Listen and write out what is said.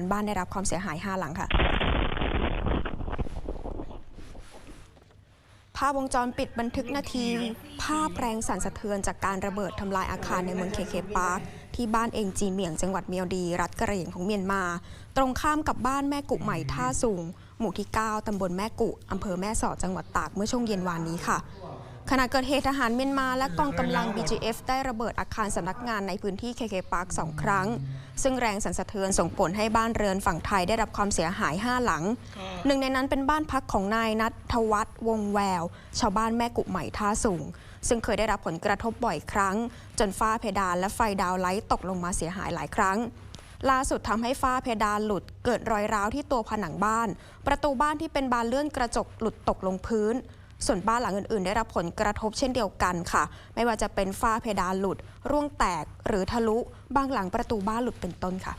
านบ้านได้รับความเสียหาย 5 หลังค่ะ ภาพวงจรปิดบันทึกนาที ภาพแรงสั่นสะเทือนจากการระเบิดทำลายอาคารในเมืองเคเคปาร์คที่บ้านเองจีเมียงจังหวัดเมียวดี รัฐกะเหรี่ยงของเมียนมา ตรงข้ามกับบ้านแม่กุใหม่ท่าสูง หมู่ที่ 9 ตำบลแม่กุ อำเภอแม่สอดจังหวัดตากเมื่อช่วงเย็นวานนี้ค่ะ ขณะเกิดเหตุทหารเมียนมาและกองกำลัง BGF ได้ระเบิดอาคารสำนักงานในพื้นที่ KK Park สองครั้ง ซึ่งแรงสั่นสะเทือนส่งผลให้บ้านเรือนฝั่งไทยได้รับความเสียหาย 5 หลัง หนึ่งในนั้นเป็นบ้านพักของนายนัทวัฒน์วงแวว ชาวบ้านแม่กุใหม่ท่าสูง ซึ่งเคยได้รับผลกระทบบ่อยครั้ง จนฝ้าเพดานและไฟดาวไลท์ตกลงมาเสียหายหลายครั้งล่าสุดทำให้ฝ้าเพดานหลุดเกิดรอยร้าวที่ตัวผนังบ้าน ประตูบ้านที่เป็นบานเลื่อนกระจกหลุดตกลงพื้น ส่วนบ้านหลังอื่นๆ ได้รับผลกระทบเช่นเดียวกันค่ะ ไม่ว่าจะเป็นฝ้าเพดานหลุด ร่วงแตกหรือทะลุ บางหลังประตูบ้านหลุดเป็นต้นค่ะ